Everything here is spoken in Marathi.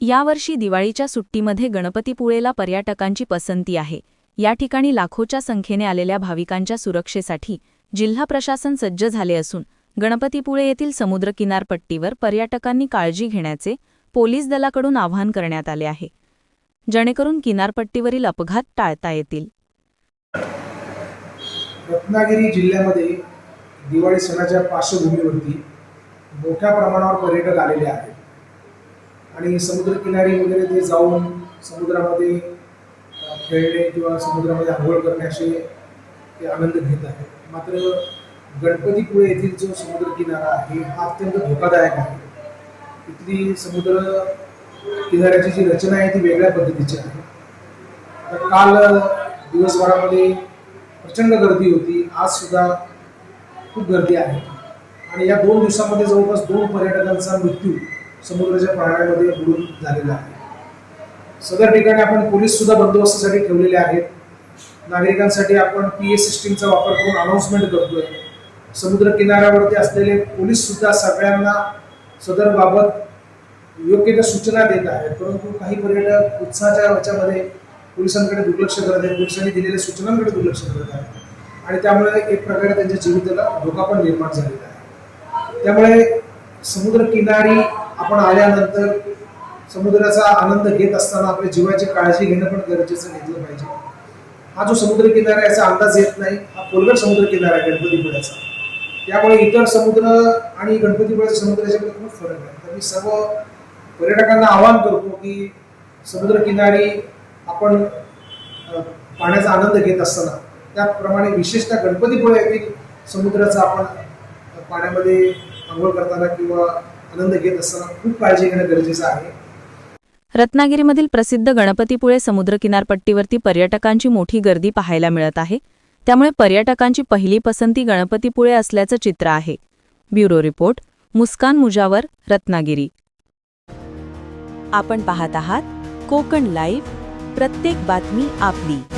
यावर्षी दिवाळीच्या सुट्टीमध्ये गणपतीपुळेला पर्यटकांची पसंती आहे. या ठिकाणी लाखोच्या संख्येने आलेल्या भाविकांच्या सुरक्षेसाठी जिल्हा प्रशासन सज्ज झाले असून गणपतीपुळे येथील समुद्र किनारपट्टीवर पर्यटकांनी काळजी घेण्याचे पोलीस दलाकडून आवाहन करण्यात आले आहे. जेणेकरून किनारपट्टीवरील अपघात टाळता येतील. रत्नागिरी जिल्ह्यामध्ये दिवाळी सणाच्या पार्श्वभूमीवरती मोठ्या प्रमाणावर पर्यटक आलेले आहेत. आणि समुद्रकिनारी वगैरे ते जाऊन समुद्रामध्ये खेळणे किंवा समुद्रामध्ये आंघोळ करणे असे ते आनंद घेत आहेत. मात्र गणपतीपुळे येथील जो समुद्रकिनारा आहे हा अत्यंत धोकादायक आहे. इथली समुद्र किनाऱ्याची जी रचना आहे ती वेगळ्या पद्धतीची आहे. आता काल दिवसभरामध्ये प्रचंड गर्दी होती. आज सुद्धा खूप गर्दी आहे. आणि या दोन दिवसामध्ये जवळपास दोन पर्यटकांचा मृत्यू समुद्राच्या पाण्यामध्ये बुडून झालेला आहे. सदर ठिकाणी आपण पोलीस सुद्धा बंदोबस्तासाठी ठेवलेले आहेत. नागरिकांसाठी आपण पी ए सिस्टीमचा वापर करून अनाऊन्समेंट करतोय. समुद्र किनाऱ्यावरती असलेले पोलीस सुद्धा सगळ्यांना सदर बाबत योग्य त्या सूचना देत आहेत. परंतु काही पर्यटक उत्साहाच्या ह्याच्यामध्ये पोलिसांकडे दुर्लक्ष करत आहेत. पोलिसांनी दिलेल्या सूचनांकडे दुर्लक्ष करत आहेत. आणि त्यामुळे एक प्रकारे त्यांच्या जीविताला धोका पण निर्माण झालेला आहे. त्यामुळे समुद्र किनारी आपण आल्यानंतर समुद्राचा आनंद घेत असताना आपल्या जीवाची काळजी घेणं पण गरजेचं घेतलं पाहिजे. हा जो समुद्र किनारा आहे याचा अंदाज येत नाही. हा खोलगट समुद्र किनारा आहे गणपतीपुळ्याचा. त्यामुळे इतर समुद्र आणि गणपतीपुळ्याच्या समुद्राच्यामध्ये खूप फरक आहे. तर मी सर्व पर्यटकांना आवाहन करतो की समुद्र किनारी आपण पाण्याचा आनंद घेत असताना त्याप्रमाणे विशेषतः गणपतीपुळे येथील समुद्राचा आपण पाण्यामध्ये आंघोळ करताना किंवा आनंद घेत असताना खूप काळजी घेणं गरजेचं आहे. रत्नागिरीमधील प्रसिद्ध गणपतीपुळे समुद्र किनारपट्टीवरती पर्यटकांची मोठी गर्दी पाहायला मिळत आहे. त्यामुळे पर्यटकांची पहिली पसंती गणपतीपुळे असल्याचं चित्र आहे. Bureau report Muskan Mujawar Ratnagiri. आपण पाहत आहात कोकण लाईव्ह प्रत्येक बातमी आपली.